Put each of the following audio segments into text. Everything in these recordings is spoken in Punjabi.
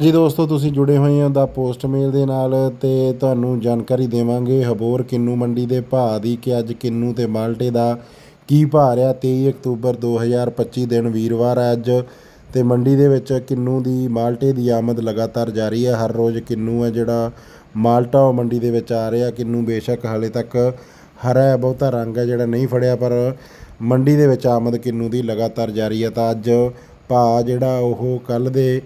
ਜੀ ਦੋਸਤੋ, ਤੁਸੀਂ ਜੁੜੇ ਹੋਏ ਹੋ ਦਾ ਪੋਸਟ ਮੇਲ ਦੇ ਨਾਲ ਤੇ ਤੁਹਾਨੂੰ ਜਾਣਕਾਰੀ ਦੇਵਾਂਗੇ ਹਬੋਰ ਕਿੰਨੂ ਮੰਡੀ ਦੇ ਭਾਅ ਦੀ ਕਿ ਅੱਜ ਕਿੰਨੂ ਤੇ ਮਾਲਟੇ ਦਾ ਕੀ ਭਾਅ ਰਿਹਾ। 23 ਅਕਤੂਬਰ 2025 ਦਿਨ ਵੀਰਵਾਰ ਹੈ ਅੱਜ ਤੇ ਮੰਡੀ ਦੇ ਵਿੱਚ ਕਿੰਨੂ ਦੀ ਮਾਲਟੇ ਦੀ ਆਮਦ ਲਗਾਤਾਰ ਜਾਰੀ ਹੈ। ਹਰ ਰੋਜ਼ ਕਿੰਨੂ ਹੈ ਜਿਹੜਾ ਮਾਲਟਾ ਉਹ ਮੰਡੀ ਦੇ ਵਿੱਚ ਆ ਰਿਹਾ। ਕਿੰਨੂ ਬੇਸ਼ੱਕ ਹਾਲੇ ਤੱਕ ਹਰਾ ਹੈ, ਬਹੁਤਾ ਰੰਗ ਹੈ ਜਿਹੜਾ ਨਹੀਂ ਫੜਿਆ, ਪਰ ਮੰਡੀ ਦੇ ਵਿੱਚ ਆਮਦ ਕਿੰਨੂ ਦੀ ਲਗਾਤਾਰ ਜਾਰੀ ਹੈ। ਤਾਂ ਅੱਜ ਭਾਅ ਜਿਹੜਾ ਉਹ ਕੱਲ ਦੇ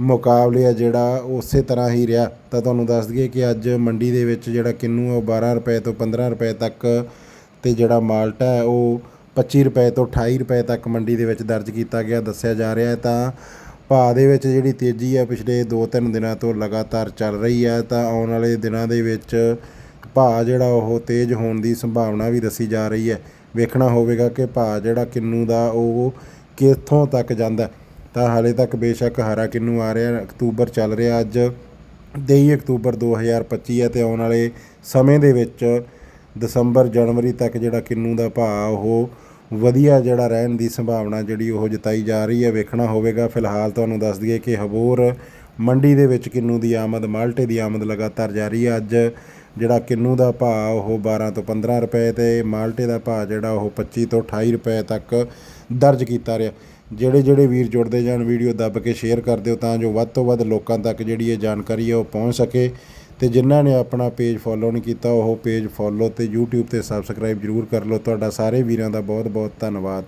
ਮੁਕਾਬਲੇ ਆ ਜਿਹੜਾ ਉਸੇ ਤਰ੍ਹਾਂ ਹੀ ਰਿਹਾ। ਤਾਂ ਤੁਹਾਨੂੰ ਦੱਸ ਦਈਏ ਕਿ ਅੱਜ ਮੰਡੀ ਦੇ ਵਿੱਚ ਜਿਹੜਾ ਕਿੰਨੂ ਹੈ ਉਹ 12 ਰੁਪਏ ਤੋਂ 15 ਰੁਪਏ ਤੱਕ ਅਤੇ ਜਿਹੜਾ ਮਾਲਟਾ ਹੈ ਉਹ 25 ਰੁਪਏ ਤੋਂ 28 ਰੁਪਏ ਤੱਕ ਮੰਡੀ ਦੇ ਵਿੱਚ ਦਰਜ ਕੀਤਾ ਗਿਆ, ਦੱਸਿਆ ਜਾ ਰਿਹਾ ਹੈ। ਤਾਂ ਭਾਅ ਦੇ ਵਿੱਚ ਜਿਹੜੀ ਤੇਜ਼ੀ ਹੈ ਪਿਛਲੇ 2-3 ਦਿਨਾਂ ਤੋਂ ਲਗਾਤਾਰ ਚੱਲ ਰਹੀ ਹੈ ਤਾਂ ਆਉਣ ਵਾਲੇ ਦਿਨਾਂ ਦੇ ਵਿੱਚ ਭਾਅ ਜਿਹੜਾ ਉਹ ਤੇਜ਼ ਹੋਣ ਦੀ ਸੰਭਾਵਨਾ ਵੀ ਦੱਸੀ ਜਾ ਰਹੀ ਹੈ। ਵੇਖਣਾ ਹੋਵੇਗਾ ਕਿ ਭਾਅ ਜਿਹੜਾ ਕਿੰਨੂ ਦਾ, ਉਹ ਕਿੱਥੋਂ ਤੱਕ ਜਾਂਦਾ। ਤਾਂ ਹਾਲੇ ਤੱਕ ਬੇਸ਼ੱਕ ਹਰਾ ਕਿੰਨੂ ਆ ਰਿਹਾ, ਅਕਤੂਬਰ ਚੱਲ ਰਿਹਾ ਅੱਜ 23 ਅਕਤੂਬਰ 2025 ਹੈ ਤੇ ਆਉਣ ਵਾਲੇ ਸਮੇਂ ਦੇ ਵਿੱਚ ਦਸੰਬਰ ਜਨਵਰੀ ਤੱਕ ਜਿਹੜਾ ਕਿੰਨੂ ਦਾ ਭਾਅ, ਉਹ ਵਧੀਆ ਜਿਹੜਾ ਰਹਿਣ ਦੀ ਸੰਭਾਵਨਾ ਜਿਹੜੀ ਉਹ ਜਤਾਈ ਜਾ ਰਹੀ ਹੈ, ਵੇਖਣਾ ਹੋਵੇਗਾ। ਫਿਲਹਾਲ ਤੁਹਾਨੂੰ ਦੱਸ ਦਈਏ ਕਿ ਹਬੋਰ ਮੰਡੀ ਦੇ ਵਿੱਚ ਕਿੰਨੂ ਦੀ ਆਮਦ, ਮਾਲਟੇ ਦੀ ਆਮਦ ਲਗਾਤਾਰ ਜਾਰੀ ਹੈ। ਅੱਜ ਜਿਹੜਾ ਕਿੰਨੂ ਦਾ ਭਾਅ, ਉਹ 12 ਤੋਂ 15 ਰੁਪਏ ਤੇ ਮਾਲਟੇ ਦਾ ਭਾਅ ਜਿਹੜਾ, ਉਹ 25 ਤੋਂ 28 ਰੁਪਏ ਤੱਕ ਦਰਜ ਕੀਤਾ ਰਿਹਾ। ਜਿਹੜੇ ਜਿਹੜੇ ਵੀਰ ਜੁੜਦੇ ਜਾਣ, ਵੀਡੀਓ ਦੱਬ ਕੇ ਸ਼ੇਅਰ ਕਰ ਦਿਓ ਤਾਂ ਜੋ ਵੱਧ ਤੋਂ ਵੱਧ ਲੋਕਾਂ ਤੱਕ ਜਿਹੜੀ ਇਹ ਜਾਣਕਾਰੀ ਹੈ ਉਹ ਪਹੁੰਚ ਸਕੇ। ਤੇ ਜਿਨ੍ਹਾਂ ਨੇ ਆਪਣਾ ਪੇਜ ਫੋਲੋ ਨਹੀਂ ਕੀਤਾ, ਉਹ ਪੇਜ ਫੋਲੋ ਤੇ YouTube ਤੇ ਸਬਸਕ੍ਰਾਈਬ ਜਰੂਰ ਕਰ ਲਓ। ਤੁਹਾਡਾ ਸਾਰੇ ਵੀਰਾਂ ਦਾ ਬਹੁਤ ਬਹੁਤ ਧੰਨਵਾਦ।